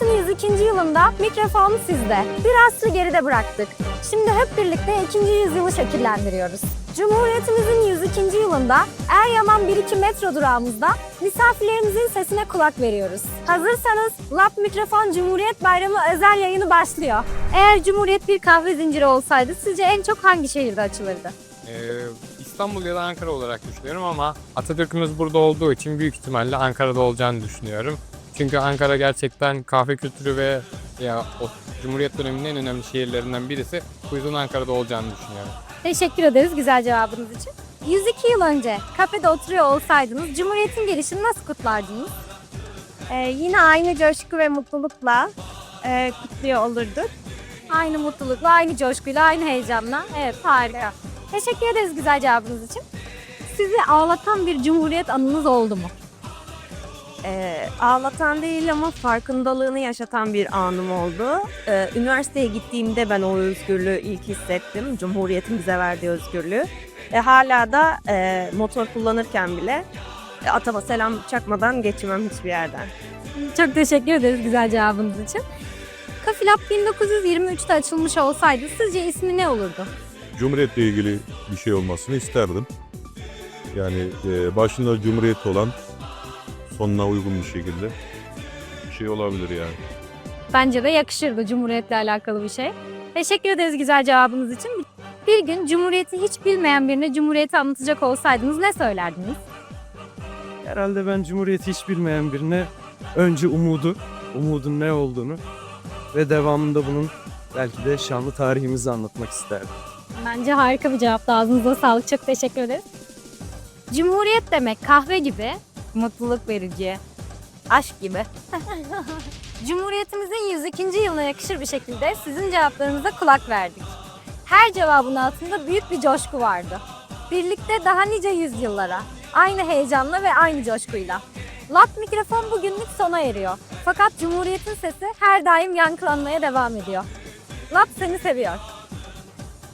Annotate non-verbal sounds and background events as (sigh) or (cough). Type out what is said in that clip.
Cumhuriyet'in 102. yılında mikrofon sizde. Bir asrı geride bıraktık. Şimdi hep birlikte 2. yüzyılı şekillendiriyoruz. Cumhuriyetimizin 102. yılında Eryaman 1-2 metro durağımızda misafirlerimizin sesine kulak veriyoruz. Hazırsanız Lap Mikrofon Cumhuriyet Bayramı özel yayını başlıyor. Eğer Cumhuriyet bir kahve zinciri olsaydı sizce en çok hangi şehirde açılırdı? Ee, İstanbul ya da Ankara olarak düşünüyorum ama Atatürk'ümüz burada olduğu için büyük ihtimalle Ankara'da olacağını düşünüyorum. Çünkü Ankara gerçekten kahve kültürü ve ya o Cumhuriyet döneminin en önemli şehirlerinden birisi. Bu yüzden Ankara'da olacağını düşünüyorum. Teşekkür ederiz güzel cevabınız için. 102 yıl önce kafede oturuyor olsaydınız Cumhuriyet'in gelişini nasıl kutlardınız? Ee, yine aynı coşku ve mutlulukla e, kutluyor olurduk. Aynı mutlulukla, aynı coşkuyla, aynı heyecanla. Evet harika. Teşekkür ederiz güzel cevabınız için. Sizi ağlatan bir Cumhuriyet anınız oldu mu? Ee, ağlatan değil ama farkındalığını yaşatan bir anım oldu. Ee, üniversiteye gittiğimde ben o özgürlüğü ilk hissettim. Cumhuriyetin bize verdiği özgürlüğü. E, hala da e, motor kullanırken bile e, atama selam çakmadan geçmem hiçbir yerden. Çok teşekkür ederiz güzel cevabınız için. Kafilap 1923'te açılmış olsaydı sizce ismi ne olurdu? Cumhuriyetle ilgili bir şey olmasını isterdim. Yani e, başında Cumhuriyet olan sonuna uygun bir şekilde bir şey olabilir yani. Bence de yakışırdı Cumhuriyet'le alakalı bir şey. Teşekkür ederiz güzel cevabınız için. Bir gün Cumhuriyet'i hiç bilmeyen birine Cumhuriyet'i anlatacak olsaydınız ne söylerdiniz? Herhalde ben Cumhuriyeti hiç bilmeyen birine önce umudu, umudun ne olduğunu ve devamında bunun belki de şanlı tarihimizi anlatmak isterdim. Bence harika bir cevaptı. Ağzınıza sağlık. Çok teşekkür ederiz. Cumhuriyet demek kahve gibi, Mutluluk verici, aşk gibi. (laughs) Cumhuriyetimizin 102. yılına yakışır bir şekilde sizin cevaplarınıza kulak verdik. Her cevabın altında büyük bir coşku vardı. Birlikte daha nice yüzyıllara, aynı heyecanla ve aynı coşkuyla. Lat mikrofon bugünlük sona eriyor. Fakat Cumhuriyet'in sesi her daim yankılanmaya devam ediyor. Lat seni seviyor.